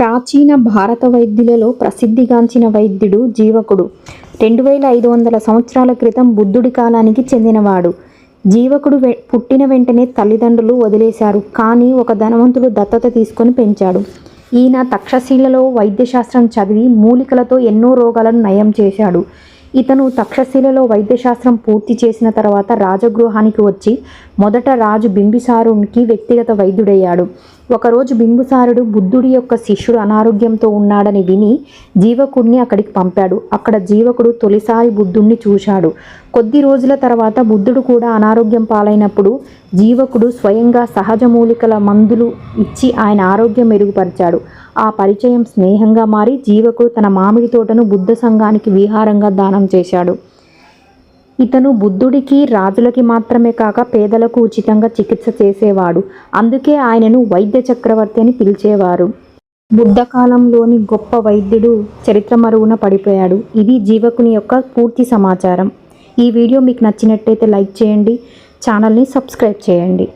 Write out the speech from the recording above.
ప్రాచీన భారత వైద్యులలో ప్రసిద్ధిగాంచిన వైద్యుడు జీవకుడు. రెండు వేల ఐదు వందల సంవత్సరాల క్రితం బుద్ధుడి కాలానికి చెందినవాడు. జీవకుడు వె- పుట్టిన వెంటనే తల్లిదండ్రులు వదిలేశారు. కానీ ఒక ధనవంతుడు దత్తత తీసుకొని పెంచాడు. ఈయన తక్షశిలలో వైద్యశాస్త్రం చదివి మూలికలతో ఎన్నో రోగాలను నయం చేశాడు. ఇతను తక్షశిలలో వైద్యశాస్త్రం పూర్తి చేసిన తర్వాత రాజగృహానికి వచ్చి మొదట రాజు బింబిసారునికి వ్యక్తిగత వైద్యుడయ్యాడు. ఒకరోజు బింబుసారుడు బుద్ధుడి యొక్క శిష్యుడు అనారోగ్యంతో ఉన్నాడని విని జీవకుడిని అక్కడికి పంపాడు. అక్కడ జీవకుడు తొలిసారి బుద్ధుణ్ణి చూశాడు. కొద్ది రోజుల తర్వాత బుద్ధుడు కూడా అనారోగ్యం పాలైనప్పుడు జీవకుడు స్వయంగా సహజ మూలికల మందులు ఇచ్చి ఆయన ఆరోగ్యం మెరుగుపరిచాడు. ఆ పరిచయం స్నేహంగా మారి జీవకుడు తన మామిడి తోటను బుద్ధ సంఘానికి విహారంగా దానం చేశాడు. ఇతను బుద్ధుడికి రాజులకి మాత్రమే కాక పేదలకు ఉచితంగా చికిత్స చేసేవాడు. అందుకే ఆయనను వైద్య చక్రవర్తి అని పిలిచేవారు. బుద్ధ కాలంలోని గొప్ప వైద్యుడు చరిత్ర మరుగున పడిపోయాడు. ఇది జీవకుని యొక్క పూర్తి సమాచారం. ఈ వీడియో మీకు నచ్చినట్టయితే లైక్ చేయండి. ఛానల్ని సబ్స్క్రైబ్ చేయండి.